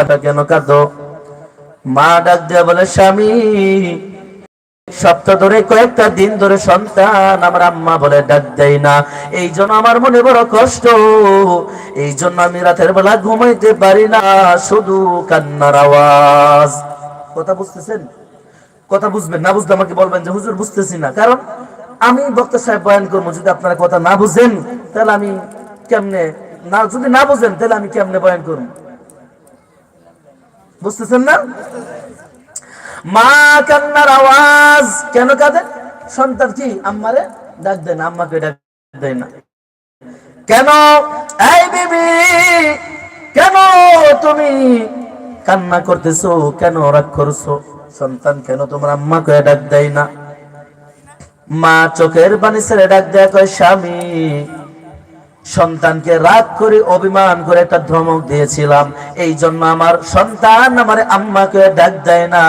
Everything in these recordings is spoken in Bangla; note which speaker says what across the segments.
Speaker 1: কাটা কেন কাঁদো? মা ডাক দেয়া বলে, স্বামী, সপ্তাহ ধরে কয়েকটা দিন ধরে সন্তান আমার আম্মা বলে ডাক দেয় না। এই জন্য আমার মনে বড় কষ্ট। এই জন্য আমি রাতের বেলা ঘুমাইতে পারি না, শুধু কান্নার আওয়াজ। কথা বুঝতেছেন? কথা বুঝবেন, না বুঝতে আমাকে বলবেন যে, হুজুর, বুঝতেছি না। কারণ আমি বক্তা সাহেব বয়ান করব, যদি আপনারা কথা না বুঝেন, তাহলে আমি কেমনে না, যদি না বুঝেন, তাহলে আমি কেমনে বয়ান করব? বুঝতেছেন না? মা কান্নার আওয়াজ কেন কাঁদে? সন্তান কি আম্মারে ডাক দেয় না, আম্মাকে ডাক দেয় না? কেন? এই বিবি, কেন তুমি কান্না করতেছো? কেন রাগ করছ? সন্তান কেন তোমার আম্মাকে ডাক দেয় না? মা চোখের পানি ছেড়ে ডাক দেয়, কয় স্বামী সন্তানকে রাগ করে, অভিমান করে একটা ধমক দিয়েছিলাম। এই জন্য আমার সন্তান আমার আম্মাকে ডাক দেয় না।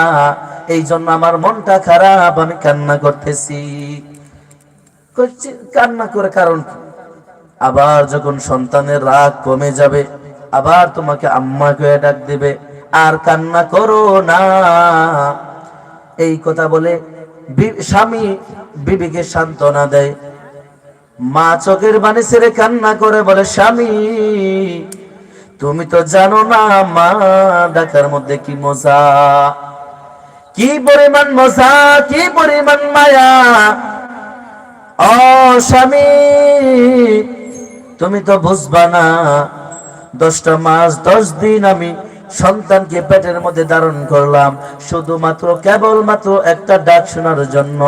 Speaker 1: এই জন্য আমার মনটা খারাপ, আমি কান্না করতেছি। কান্না করে কারণ আবার যখন সন্তানের রাগ কমে যাবে, আবার তোমাকে আম্মাকে ডাক দিবে, আর কান্না করো না। এই কথা বলে স্বামী বিবিকে সান্ত্বনা দেয়। মা চোখের বাণী ছেড়ে কান্না করে বলে, স্বামী, তুমি তো জানো না মা ডাকার মধ্যে কি মজা। কি পরিমাণ মজা, কি পরিমাণ মায়া। ও স্বামী, তুমি তো বুঝবা না, দশটা মাস, দশ দিন আমি সন্তানকে পেটের মধ্যে ধারণ করলাম। শুধুমাত্র, কেবলমাত্র একটা ডাক শোনার জন্য।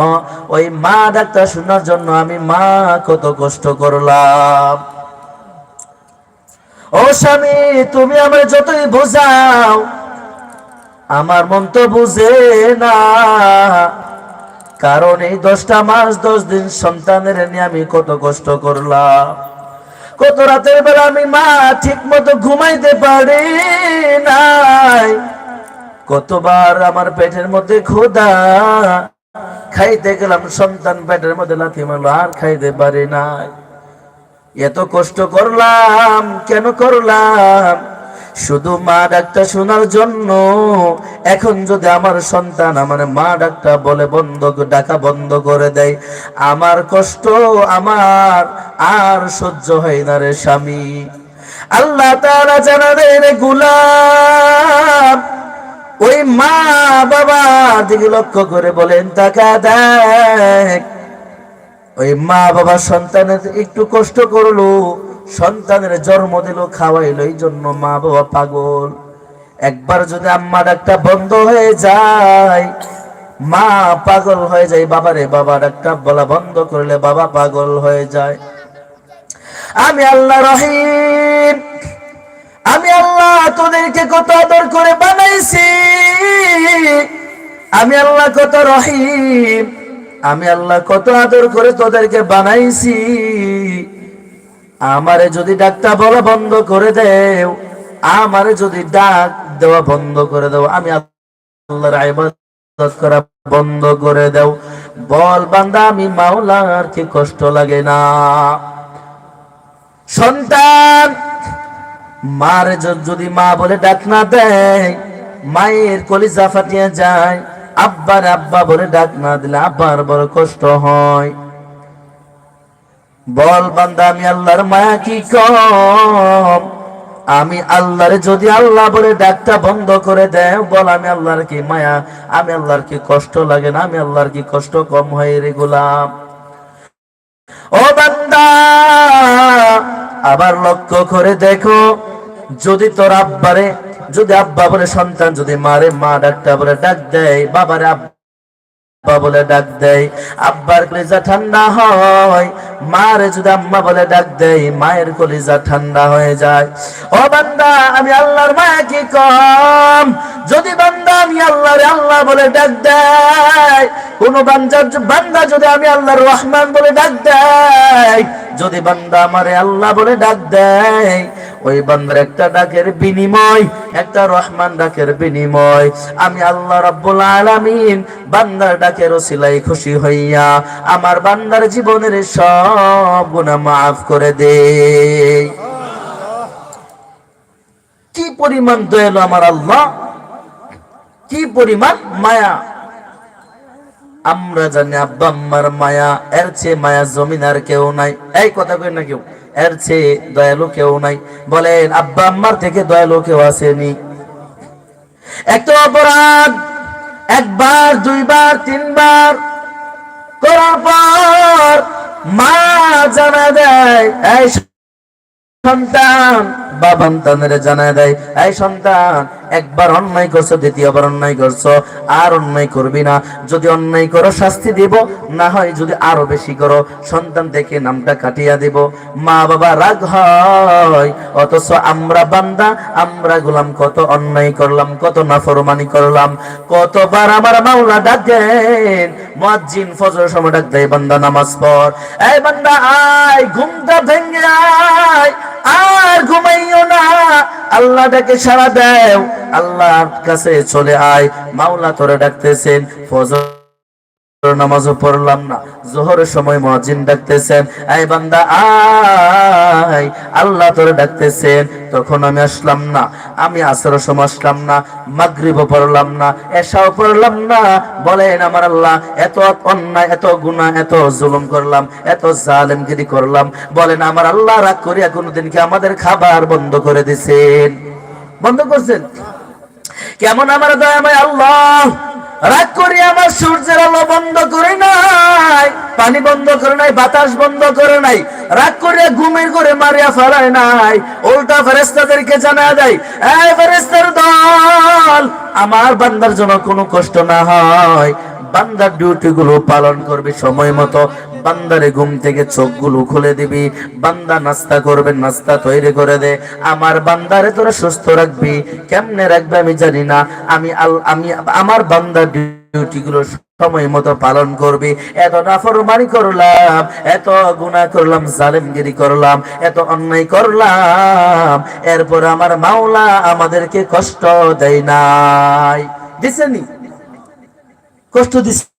Speaker 1: ওই মা ডাকটা শোনার জন্য আমি মা কত কষ্ট করলাম। ও স্বামী, তুমি আমার যতই বোঝাও, আমার মন তো বুঝে না। কারণ এই দশটা মাস, দশ দিন সন্তানের নিয়ে আমি কত কষ্ট করলাম। কত রাতের বেলা আমি মা ঠিক মতো ঘুমাইতে পারি নাই। কতবার আমার পেটের মধ্যে খোদা খাইতে গেলাম, সন্তান পেটের মধ্যে লাথি মারলো, আর খাইতে পারি নাই। এত কষ্ট করলাম, কেন করলাম? শুধু মা ডাকটা শোনার জন্য। এখন যদি আমার সন্তান আমার মা ডাকটা বলে বন্ধ ডাকা বন্ধ করে দেয়, আমার কষ্ট আমার আর সহ্য হয় না রে স্বামী। আল্লাহ তারা জানা রে গুলাম, ওই মা বাবা দিকে লক্ষ্য করে বলেন টাকা দেখ, ওই মা বাবা সন্তানের একটু কষ্ট করল সন্তানের জন্ম দিল, খাওয়াইলো এই জন্য মা বাবা পাগল। একবার যদি আম্মা ডাকটা বন্ধ হয়ে যায়, মা পাগল হয়ে যায়, বাবারে বাবা ডাকটা বলা বন্ধ করলে বাবা পাগল হয়ে যায়। আমি আল্লাহ রহিম, আমি আল্লাহ তোদেরকে কত আদর করে বানাইছি। আমি আল্লাহ কত রহিম, আমি আল্লাহ কত আদর করে তোদেরকে বানাইছি। আমারে যদি ডাকটা বলা বন্ধ করে দেও, আমারে যদি ডাক দেওয়া বন্ধ করে দাও, আমি আল্লাহর ইবাদত করা বন্ধ করে দাও। বল বান্দা, আমি মাওলার কি কষ্ট লাগে না? সন্তান, মার যদি মা বলে ডাক না দেয়, মায়ের কলিজা ফাটিয়ে যায়, আব্বার আব্বা বলে ডাক না দিলে আব্বার বড় কষ্ট হয়। বল বান্দা, আমি আল্লাহর মায়া কি কম? আমি আল্লাহরে, যদি আল্লাহ বলে ডাকটা বন্ধ করে দেয়, বল আমি আল্লাহর কি মায়া? আমি আল্লাহর কি কষ্ট লাগে না? আমি আল্লাহর কি কষ্ট কম হয় রে গোলাম? ও বান্দা, আবার লক্ষ্য করে দেখো, যদি তোর আব্বারে, যদি আব্বা বলে সন্তান যদি মারে, মা ডাকটা বলে ডাক দেয়, বাবারে আব্বা বলে ডাক দেয়, আব্বার কলিজা ঠান্ডা হয়। মার যদি আম্মা বলে ডাক দেয়, মায়ের কলিজা ঠান্ডা হয়ে যায়। ও বান্দা, আমি আল্লাহর মায়া কি কম? যদি বান্দা আমি আল্লাহর আল্লাহ বলে ডাক দেয়, কোন বান্দার বান্দা যদি আমি আল্লাহর রহমান বলে ডাক দেয় যদি বান্দা আমারে আল্লাহ বলে ডাক দেয়, ওই বান্দার একটা ডাকের বিনিময়, একটা রহমান ডাকের বিনিময়। আমি আল্লাহ রাব্বুল আলামিন বান্দার ডাকের ওসিলাই খুশি হইয়া আমার বান্দার জীবনের সব গুনাহ মাফ করে দেই। কি পরিমাণ দয়ালু আমার আল্লাহ? কি পরিমাণ মায়া? আমরা জানি আব্বা, আম্মার মায়া, এর চেয়ে মায়া জমিন আর কেউ নাই। এই কথা কই না কেউ, এর চেয়ে দয়ালু কেউ নাই। বলেন, আব্বা, আম্মার থেকে দয়ালু কেউ আসেনি। একটা অপরাধ, একবার, দুইবার, তিনবার করার পর মা জানা দেয়, এই সন্তান, বাবা সন্তানের জানা দেয়, এই সন্তান একবার অন্যায় করছ, দ্বিতীয়বার অন্যায় করছ, আর অন্যায় করবি না। যদি অন্যায় করো, শাস্তি দিব, না হয় যদি আরও বেশি করো, সন্তান দেখে নামটা কাটিয়া দিব। মা বাবা রাগ হয়, অথচ আমরা বান্দা, আমরা গোলাম, কত অন্যায় করলাম, কত নাফরমানি করলাম, কতবার আমার মাওলা ডাকেন, মুয়াজ্জিন ফজর সময় ডাক দেয়, বান্দা, নামাজ পড়। এই বান্দা, আয়, ঘুমটা ভেঙে আয়, আর ঘুমাইও না, আল্লাহ ডাকে সারা দেও। আল্লাহর কাছে চলে আয়। মাওলা তোরে ডাকতেছেন, ফজর নামাজও পড়লাম না জোহরের সময় মুয়াজ্জিন ডাকতেছেন এই বান্দা, আয়। আল্লাহ তোরে ডাকতেছেন, তখন আমি আসলাম না, আমি আসরের সময় আসলাম না, মাগরিবও পড়লাম না, এশাও পড়লাম না। বলেন আমার আল্লাহ, এত অন্যায়, এত গুনাহ, এত জুলুম করলাম, এত জালেমগিরি করলাম। বলেন আমার আল্লাহ, রাগ করিয়া কোনোদিন কি আমাদের খাবার বন্ধ করে দিছেন? বন্ধ করছেন? কেমন আমার দয়াময় আল্লাহ? রাগ করি আমার সূর্যের আলো বন্ধ করে নাই, পানি বন্ধ করে নাই, বাতাস বন্ধ করে নাই, রাগ করিয়া ঘুমের করে মারিয়া ফেলায় নাই। উল্টা ফেরেস্তাদেরকে জানা দেয়, এই ফেরেস্তার দল আমার বান্দার জন্য কোনো কষ্ট না হয়। বান্দার ডিউটি গুলো পালন করবে সময় মতো। বান্দারে ঘুম থেকে চোখগুলো খুলে দিবি। বান্দা নাস্তা করবে, নাস্তা তৈরি করে দে। আমার বান্দারে তোরা সুস্থ রাখবি। কেমনে রাখবে আমি জানি না। আমি আমি আমার বান্দার ডিউটি গুলো সময় মতো পালন করবি। এত নাফরমানি করলাম, এত গুণা করলাম, জালেমগিরি করলাম, এত অন্যায় করলাম। এরপর আমার মাওলা আমাদেরকে কষ্ট দেয় নাই। দিছেনি কষ্ট দিচ্ছে